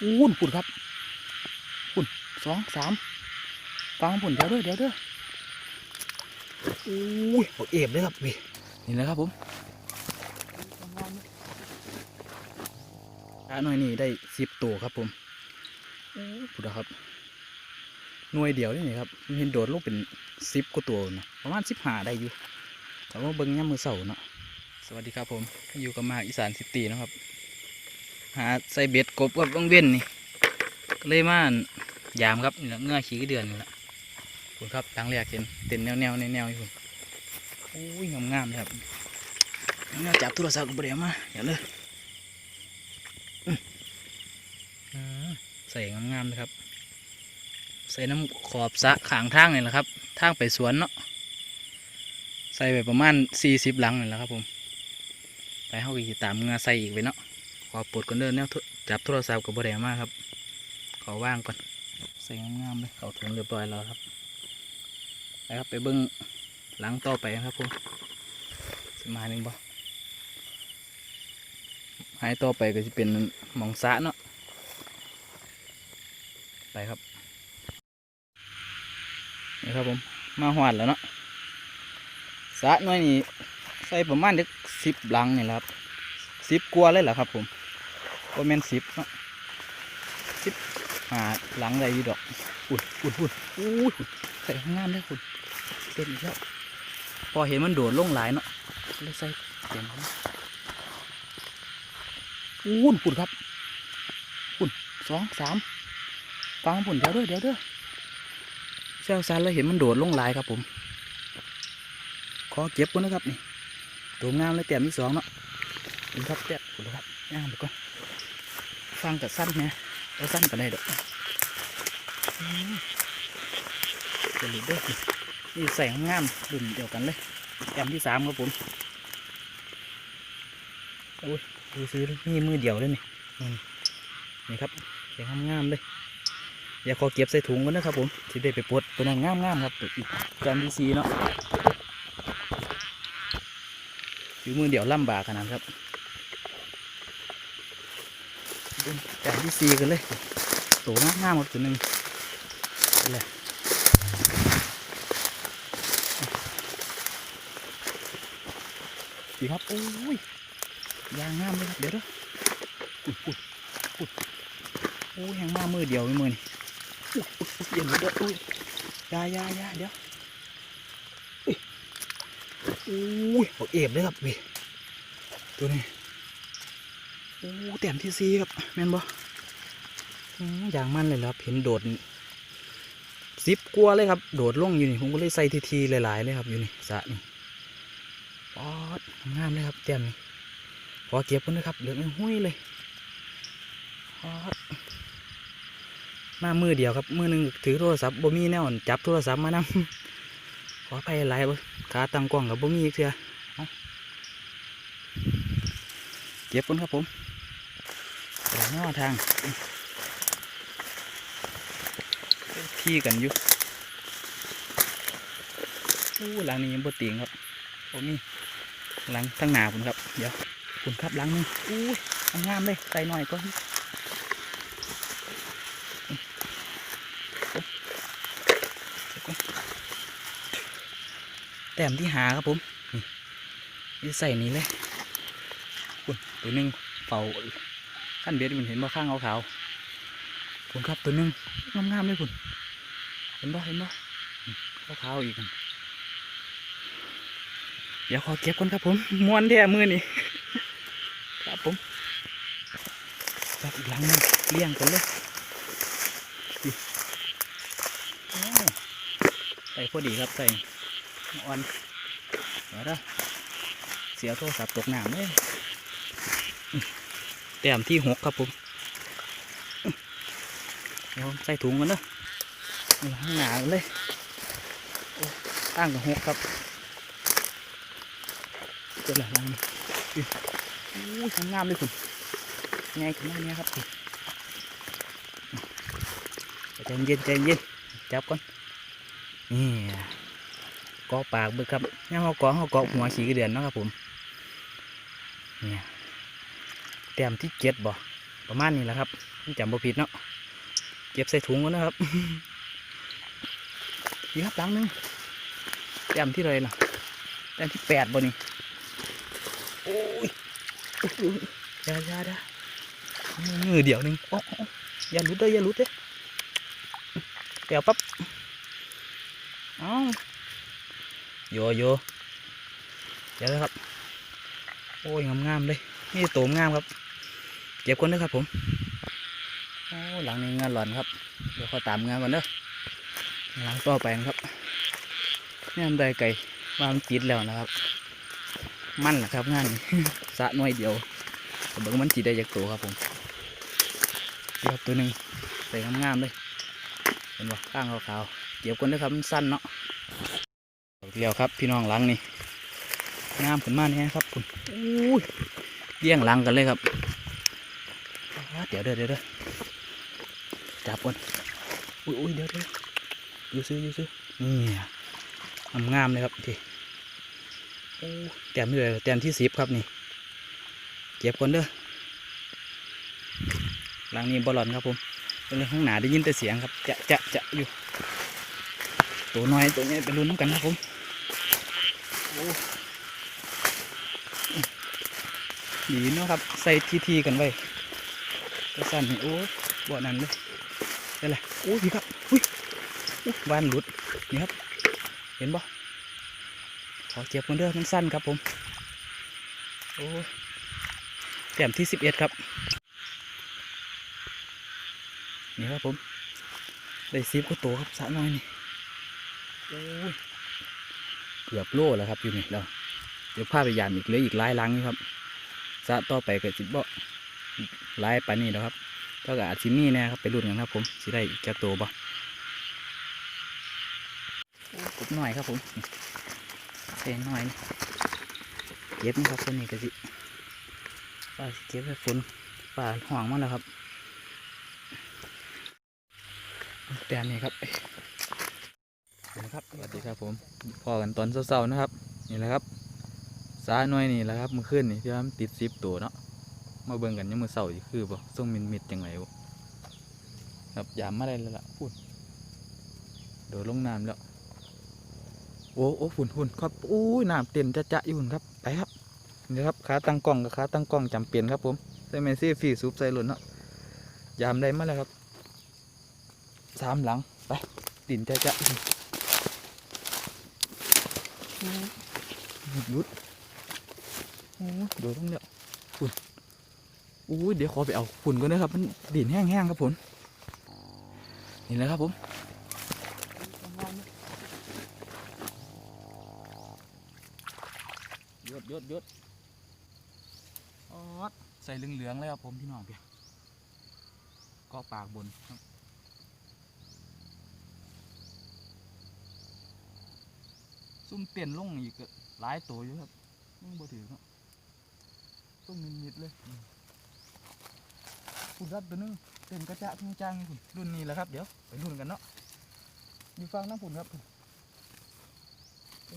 อู้นปุ่นครับปุ่นสองสามฟังปุ่นเดี๋ยวเด้อเดี๋ยวเด้ออู้ยบอกเอฟเลยครับพี่นี่แหละครับผมปลาหน่อยนี่ได้สิบตัวครับผมอู้ปุ่นครับหน่วยเดียวนี่นี่ครับมันเห็นโดดลงเป็นสิบกว่าตัวนะประมาณสิบห้าได้อยู่แต่ว่าเบิ้งย่ำมือเสาเนาะสวัสดีครับผมอยู่กับมาอีสานซิตี้นะครับ หาใส่เบ็ดกบกับบังเว้นนี่ก็เลยมานยามครับนี่แหละเงื่อขี้เดือนนี่แหละคุณครับตั้งแรกเห็นเต็นแนวแนวๆแนวอยู่คุณโอ้ยงามงามๆเลยครับเงาจับโทรศัพท์กับเดี๋ยวมาเดี๋ยวเลยใส่งามงามๆเลยครับ ใส่น้ำขอบสะขางทางนี่แหละครับ ทางไปสวนเนาะใส่ไปประมาณสี่สิบหลังนี่แหละครับผม ไปเฮาก็สิตามเงาใส่อีกไปเนาะ อปลดก่อนเดินแนวโทจับโทรศัพท์กับบแดมากครับ ขอว่างก่อนใส่งามๆเลยเขาถุงเรียบร้อยแล้วครับไปครับไปเบิ้งหลังต่อไปครับผมสิมาหนึ่งบ่หายต่อไปก็จะเป็นมองสะเนาะไปครับนี่ครับผมมาหวาดแล้วเนาะสะน้อยนี่ใส่ประมาณเด็กสิบหลังนี่แหละครับสิบกว่าเลยเหรอครับผม ก็แมนสิบเนาะสิบหาหลังอยู่ดอก อุ่นอุ่นอุ่นอุ้ใส่ข้างงามได้คุณเต็มอีกแล้วพอเห็นมันโดดลงหลายเนาะเลยใส่เต็มแล้วอุ่นปุ่นครับปุ่นสองสามฟังปุ่นเดี๋ยวเด้อเดี๋ยวเด้อเซลซันแล้วเห็นมันโดดลงหลายครับผมขอเก็บก่อนนะครับนี่ตัวงามเลยเต็มที่สองเนาะนี่ครับเด็ดกูครับย่างไปก่อน ฟังกับสั้นเนี่ยเอาสั้นกันได้ดอกอืมจะหลุดเด้วยนี่ใส่งามๆรุ่นเดียวกันเลยแอมที่สามครับผมโอ้ยดูซื้อนี่มือเดียวเลยนี่อืมนี่ครับใส่งามๆเลยอย่าขอเก็บใส่ถุงกันนะครับผมที่ได้ไปปลดตัวนั้นงามๆครับตัวอีกแกมที่สี่เนาะอยู่มือเดียวลำบากขนาดครับ จานที่สี่กันเลยโตงามงามๆครับตัวหนึ่งเลยดีครับโอ้ยยางงามเลยครับเดี๋ยวเด้ออุดอุดอุดโอ้ยแหงมามือเดียวไม่มือนี่อุดอุดอุดเลยวเด้ออุ้ยยายายาเดี๋ยวอุ้ยโอ้ยบอกเอฟเลยครับเว้ยตัวนี้ อ้เต็มที่ซีครับแม่นบ่อืมอย่างมันเลยครับเห็นโดดซิบกลัวเลยครับ โดดลงอยู่นี่ผมก็เลยใส่ทีทีๆหลายๆเลยครับอยู่นี่สะนี่ปอดงามเลยครับเต็มนี่พอเก็บกันนะครับเหลืองหุ้ยเลยปอดมามือเดียวครับมือหนึ่งถือโทรศัพท์บ่มีแนวจับโทรศัพท์มานำขอไปหลายบ่ขาตั้งกล้องกับบ่มีอีกเถอเอาเก็บกันครับผม นอทางที่กันอยู่อู้หลังนี้ยังบ่ติงครับผมมีหลังทั้งหนาผมครับ เดี๋ยวคุณครับหลังนึงอู้ยงามเลยใส่หน่อยก็แต้มที่หาครับผมนี่ใส่นี้เลยคุณตัวนึงเป่า ขั้นเบ็ดมันเห็นบ่ข้างขาวๆผมครับตัวหนึงงามๆเลยคุณเห็นบ่เห็นบ่อืมขาวๆอีกอันเดี๋ยวขอเก็บก่อนครับผมม้วนแท้มือนี่ครับผมครับอีกหลังหนึงเลี้ยงกันเลยนี่โอ้ใส่พอดีครับใส่อ่อนเดี๋ยวเด้อเสียโทรศัพท์ตกน้ำเลย แต้มที่หกครับผมเดี๋ยวใส่ถุงกันเนอะข้างหนาเลยตั้งกับหกครับเจอหลังนี่อุ้ยอู้ยงามเลยคุณไงกันเนี่ยครับใจเย็นใจเย็นจับก่อนนี่กาะปากเบิกครับเนี่ยเขากาะเขากาะหัวขี่กระเดือนนะครับผมเนี่ย แต้มที่เจ็ดบ่ประมาณนี้แหละครับจำบ่ผิดเนาะเก็บใส่ถุงก่อนนะครับนี่ครับหลังหนึงแต้มที่เลยล่ะแต้มที่แปดบ่นี่โอ้ยโอ้ยยาอยาอยามือเดี๋ยวหนึงโอ้อย่าลุดเด้อย่าลุดเด้อเดี๋ยวปั๊บเอ้าโยโยเดี๋ยวนะครับ โอ้ยงามๆเลยนี่โตมงามครับ เก็บคนด้อครับผมโอ้หลังนี้งานหลอนครับ เดี๋ยวขอตามงานก่อนเด้อหลังต่อไปนะครับนี่มันได้ไก่ว่ามันติดแล้วนะครับ มันนะครับงานสะหน่วยเดียวแต่เบิ่งมันจีได้จากตัวครับผมนี่ครับตัวหนึ่งใส่งามๆเลยเห็นบ่ข้างขาวๆเก็บคนด้อครับมันสั้นเนาะเดียวครับ พี่น้องหลังนี่งามขึ้นมาเนี่ครับคุณอู้ยเลี้ยงหลังกันเลยครับ เดี๋ยวเดี๋ยวเดี๋ยวจับก่อนอุ้ยอุ้ยเดี๋ยวเดี๋ยวยูซื้อยูซื้อนี่งามงามเลยครับทีโอ้แต้มที่เลยแต้มที่สิบครับนี่เก็บก่อนเด้อหลังนี้บอลลอนครับผมเป็นเรื่องข้างหนาได้ยินแต่เสียงครับ จะจะจะอยู่ ตัวน้อยตัวใหญ่ไปลุ้นน้ำกันครับผมโอ้ดีเนาะครับ ใส่ทีทีกันไว้ กระสันนี่โอ้ยบ่อนั้นเลยนี่นแหละโอ้ยพี่ครับอุ้ยบานหลุดนี่ครับ เห็นบ่ขอเก็บมันเด้อมันสั้นครับผมโอ้แต้มที่สิบเอ็ดครับ นี่ครับผมได้ซีบก็โตวครับสะน้อยนี่โอ้ยเกือบโลแล้วครับอยู่นี่แล้วเดี๋ยวพาไปยามอีกเหลยอีกหลายลังนี่ครับสะต่อไปก็สิบบ่ ไล่ปานนี้แล้วครับเท่ากับอาจสิมีแน่ครับไปรุ่นกันครับ ผมสิได้อีกจักตัวบ่กบหน่อยครับผมเส้นหน่อยเก็บนะครับคนนี้ก็สิป่าเก็บไปฝนป่าห่วงมากแล้วครับแต่นนี้ครับนะครับสวัสดีครับผมพอกันตอนเช้าๆนะครับ นี่แหละครับสาหน่อยนี่แหละครับมื่อคืนนี่ที่ว่ามันติดซิปตัวเนาะ มาเบิ่งกันยังมือเสาร์อีกคือบ่ส่งมินมิดจังไรบ่ครับยามมาได้แล้วล่ะพูดโดดลงน้ำแล้ว โอ้โอ้ฝุ่นฝุ่นครับอู้ยน้ำเต็มจะจะอยู่หุ่นครับไปครับนี่ครับขาตั้งกล้องกับขาตั้งกล้องจำเป็นครับผมใส่เมซี่ฟรีซูปใส่หล่นเนาะยามได้มาแล้วครับสามหลังไปตินจะจะอยู่หยุดโอ้ยโดดลงแล้ว อู้ยเดี๋ยวขอไปเอาฝุ่นก่อนนะครับ มันดินแห้งๆครับผมนี่แหละครับผมยดยดยดออดใส่เหลืองๆเลยครับผมพี่น้องเพียก็ปากบนครับซุ่มเปลี่ยนลงอีกหลายตัวอยู่ครับยังบ่ถือครับต้องมิดๆเลย คุณรับตัวนึงเต็มกระจะทุ่งจ้างคุณรุ่นนี้แหละครับ เดี๋ยวไปรุ่นกันเนาะอยู่ฟังน้ำผุนครับคุ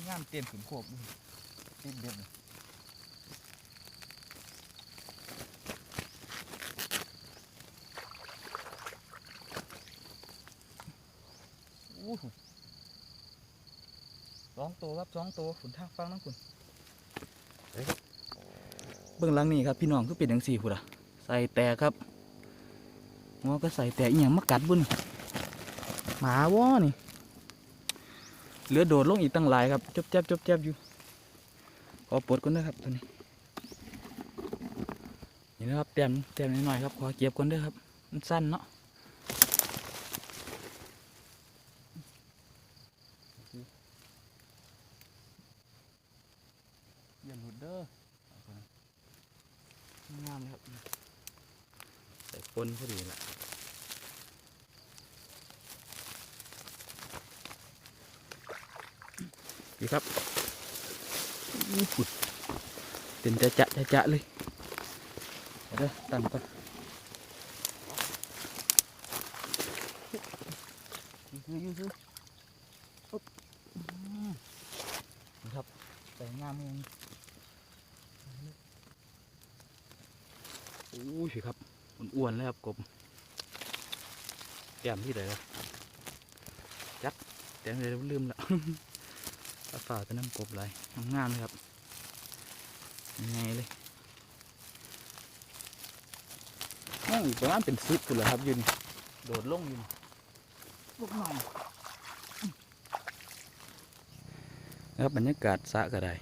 ณงามเต็มขืนโคบติดเด็ดเลยโอ้โหสองตัวครับสองตัวขุนทางฟังน้ำขุนเบื้องหลังนี่ครับพี่น้องก็เป็นอย่างสี่คุณอะใส่แต่ครับ งอก็ใส่แต่อีหยังมากัดบุญหมาวอนี่เหลือโดดลงอีกตั้งหลายครับจบแจ๊บจบแจ๊บอยู่ขอปลดก่อนนะครับตัวนี้นี่นะครับเตรียมเตรียมนิดหน่อยครับขอเก็บก่อนด้วยครับมันสั้นเนาะอย่าหลุดเด้องามเลยครับ ใส่ปนพอดีแหละดีครับอู้หูเต็ม จะจะจะจะเลยเด้อตั้งก่อนยืดยืดยืดปุ๊บครับใส่งามเองอู้ยครับอ้วนเลยครับกบแก้มที่ไหนวะจัดแต้มเลยลืมละฝ่าจะน้ำกบไหลยงามเลยครับ ยังไงเลยนั่งอีกประมาณเป็นสิบคุณเหรอครับอยืนโดดลงอยืนลูกหน่อยนะครับบรรยากาศสระก็ได้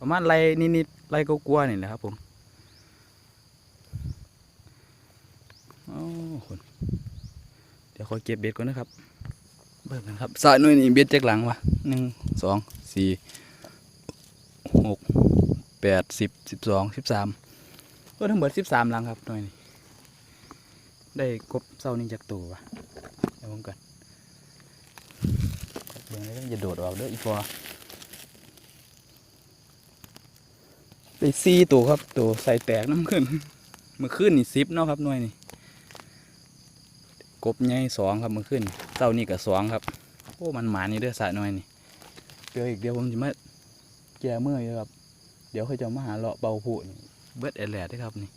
ประมาณไรนิดๆไรก็กลัวๆนี่แหละครับผมโอ้คนเดี๋ยวขอเก็บเบ็ดก่อนนะครับ เบิ่งกันครับสระหน่วยนี่เบ็ดจากหลังวะหนึ่งสองสี่หก แปดสิบสิบสองสิบสามก็ทั้งหมดสิบสามลังครับหน่วยนี่ได้กบเศร้านี่จากตัววะเดี๋ยวผมก่อนเบิ่งแล้วมันจะโดดออกเด้ออีฟอได้สี่ตัวครับตัวใส่แตกน้ำขึ้นเมื่อคืนนี่สิบเนาะครับหน่วยนี่กบใหญ่สองครับเมื่อคืนเศร้านี่กับสองครับโอ้มันหมานี่เด้อสะหน่อยนี่เดี๋ยวอีกเดี๋ยวผมจะมาแก้เมื่อยครับ เดี๋ยวเขาจะมาหาเลาะเบาผูนเบิดแอดแหลดด้ครับนี่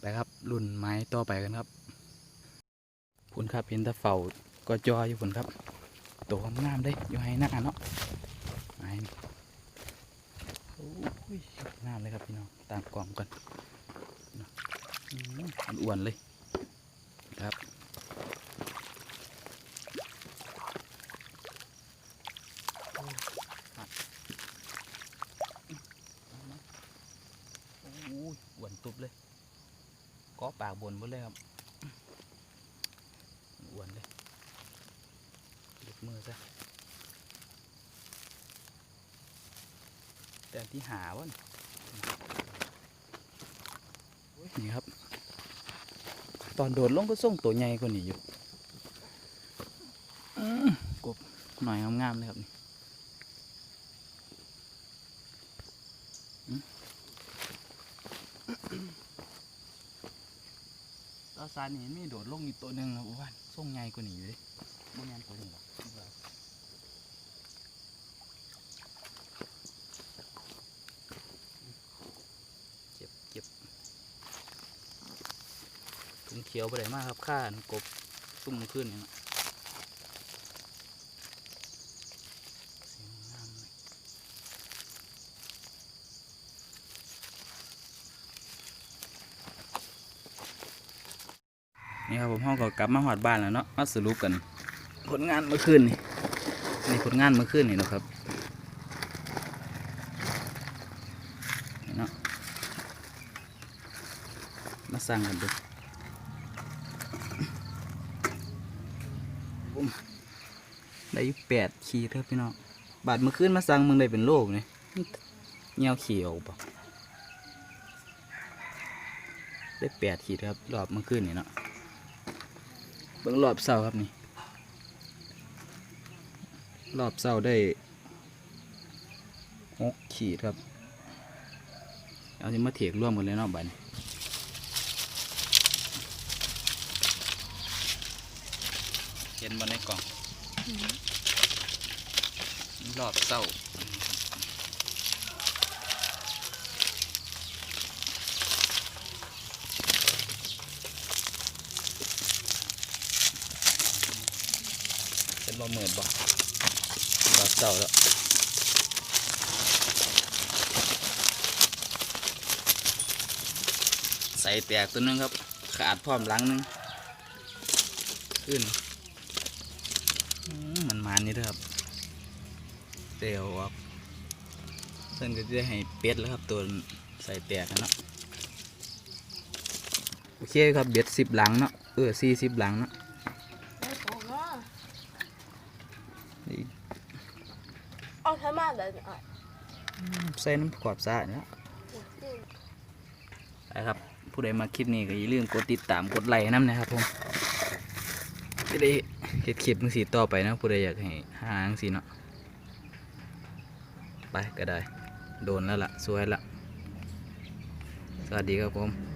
ไปครับรุ่นไม้ต่อไปกันครับพุนครับเห็นตะเฝ้าก็จออยู่พุ่นครับตัวงามเลยอยู่ให้หน้าเนาะไม้นี่โอ้ยงามเลยครับพี่น้องตามกล่องกันอ้วนเลยครับ โอ้ยอ้วนตุบเลย ก็ปากบนหมดเลยครับอ้วนเลยเด็ดมือซะแต่ที่หาวะนี่โอ้ยนี่ครับ ตอนโดดลงก็ส่งตัวใหญ่กว่านี้อยู่กบหน่อยงามๆเลยครับนี่ ซานนี่มีโดดลงอีกตัวหนึ่งครับว่าส่งใหญ่กว่านี้อยู่เลยบ่แม่นตัวนี้หรอกเจ็บเจ็บถุงเขียวไปไหนมากครับข้านกบซุ่มขึ้นนี่นะเสียงงามเลย นี่ ครับผมห้องก็กลับมาหอดบ้านแล้วเนาะมาสรุปกันผลงานเมื่อคืนนี่นี่ผลงานเมื่อคืนนี่นะครับนี่เนาะมาสั่งกันดูผมได้อยู่แปดขีดครับพี่น้องบาทเมื่อคืนมาสั่งมึงได้เป็นโลกนี่เงี้ยวขี่ออกปะได้แปดขีดครับรอบเมื่อคืนนี่เนาะ เบิ่งรอบเสาครับนี่ รอบเสาได้หกขีดครับ เอาที่มาเถียกร่วมกันเลยเนาะบัดนเห็นบนในกล่อง รอบเสา บ่เหมือนบ่รอบเสาแล้วใส่แตกตัวนึงครับ ขาดพร้อมหลังหนึง ขึ้นมันมานี่เด้อครับเตียวออกเพิ่นก็จะได้ให้เป็ดแล้วครับ ตัวใส่แตกนะเนาะโอเคครับเบ็ดสิบหลังเนาะเออสี่สิบหลังเนาะ ไม่ตกเนาะ นี่ เลยเนี่ยใส่น้ำขอบสะเนะนะครับ ผู้ใดมาคลิปนี้ก็อย่าลืมกดติดตามกดไลค์น้ำนะครับผมจะได้เห็ดคลิปมึงสีต่อไปนะผู้ใดอยากให้หาจังสีเนาะไปก็ได้ โดนแล้วล่ะสวยละสวัสดีครับผม